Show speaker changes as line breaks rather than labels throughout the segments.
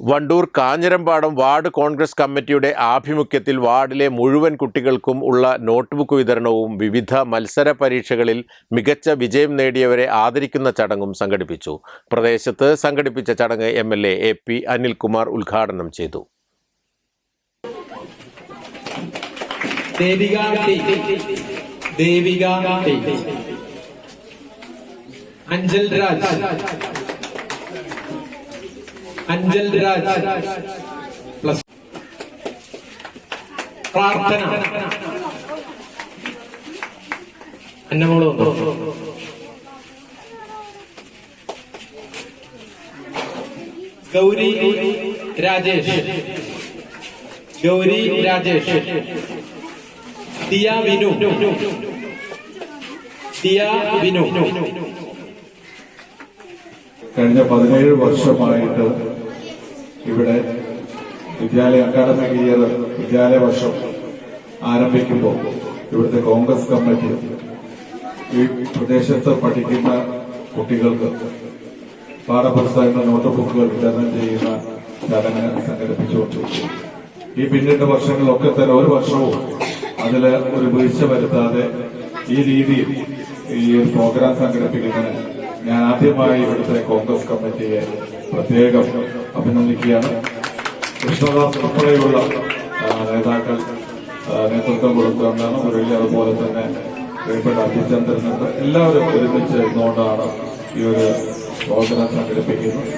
Wandoor Kanjirampadam ward Congress കമ്മിറ്റിയുടെ ആഭിമുഖ്യത്തിൽ വാർഡിലെ മുഴുവൻ കുട്ടികൾക്കും ഉള്ള നോട്ട്ബുക്ക് വിതരണവും വിവിധ മത്സര പരീക്ഷകളിൽ മികച്ച വിജയം നേടിയവരെ ആദരിക്കുന്ന ചടങ്ങും സംഘടിപ്പിച്ചു. പ്രദേശത്ത് സംഘടിപ്പിച്ച ചടങ്ങ് M L A A P Anilkumar ഉദ്ഘാടനം ചെയ്തു.
ദേവിക രാജ്. അഞ്ചൽ രാജ് പ്ലസ് പ്രാർത്ഥന. വന്നു? ഗൗരി രാജേഷ്. ഗൗരി രാജേഷ്. ദിയ വിനു. ദിയ വിനു.
കഴിഞ്ഞ പതിനേഴ് വർഷമായിട്ട് ഇവിടെ വിദ്യാലയ അക്കാദമിക് ഇയർ വിദ്യാലയ വർഷം ആരംഭിക്കുമ്പോൾ ഇവിടുത്തെ കോൺഗ്രസ് കമ്മിറ്റി ഈ പ്രദേശത്ത് പഠിക്കുന്ന കുട്ടികൾക്ക് പാഠപുസ്തകങ്ങൾ നോട്ട് ബുക്കുകൾ വിതരണം ചെയ്യുന്ന ചടങ്ങ് സംഘടിപ്പിച്ചുകൊണ്ടിരിക്കും ഈ പിന്നീട് വർഷങ്ങളൊക്കെ തന്നെ ഒരു വർഷവും അതിൽ ഒരു വീഴ്ച വരുത്താതെ ഈ രീതിയിൽ ഈ പ്രോഗ്രാം സംഘടിപ്പിക്കുന്നതിന് ഞാൻ ആദ്യമായി ഇവിടുത്തെ കോൺഗ്രസ് കമ്മിറ്റിയെ പ്രത്യേകം അഭിനന്ദിക്കുകയാണ്. കൃഷ്ണദാസ് ഉൾപ്പെടെയുള്ള നേതാക്കൾ നേതൃത്വം കൊടുക്കുകയാണ് മുരളി അതുപോലെ തന്നെ പ്രിയപ്പെട്ട അഭിചന്ദ്രനുണ്ട് എല്ലാവരും ഒരുമിച്ച് ഇരുന്നുകൊണ്ടാണ് ഈ ഒരു പ്രോഗ്രാം സംഘടിപ്പിക്കുന്നത്.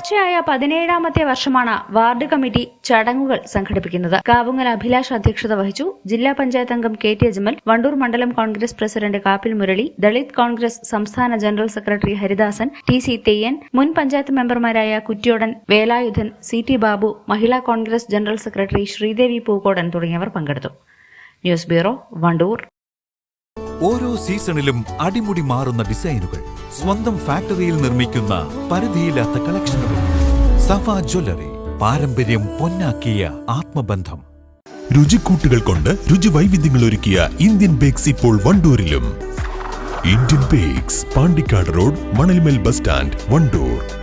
തുടർച്ചയായ പതിനേഴാമത്തെ വർഷമാണ് വാർഡ് കമ്മിറ്റി ചടങ്ങുകൾ സംഘടിപ്പിക്കുന്നത്. കാവുങ്ങൽ അഭിലാഷ് അധ്യക്ഷത വഹിച്ചു. ജില്ലാ പഞ്ചായത്ത് അംഗം കെ ടി അജ്മൽ വണ്ടൂർ മണ്ഡലം കോൺഗ്രസ് പ്രസിഡന്റ് കാപ്പിൽ മുരളി ദളിത് കോൺഗ്രസ് സംസ്ഥാന general secretary Haridasan T C Theyyan മുൻ പഞ്ചായത്ത് മെമ്പർമാരായ Kuttyodan Velayudhan C T Babu Mahila Congress general secretary Sreedevi Pookodan തുടങ്ങിയവർ പങ്കെടുത്തു. News bureau Wandoor.
ഓരോ സീസണിലും അടിമുടി മാറുന്ന ഡിസൈനുകൾ. സ്വന്തം ഫാക്ടറിയിൽ നിർമ്മിക്കുന്ന പരിധിയില്ലാത്ത കളക്ഷനുകൾ. സഫ ജ്വല്ലറി പാരമ്പര്യം പൊന്നാക്കിയ ആത്മബന്ധം.
രുചിക്കൂട്ടുകൾ കൊണ്ട് രുചി വൈവിധ്യങ്ങൾ ഒരുക്കിയ ഇന്ത്യൻ ബേക്സ് ഇപ്പോൾ വണ്ടൂരിലും. Indian bakes Pandikkad road Manalmel bus stand Wandoor.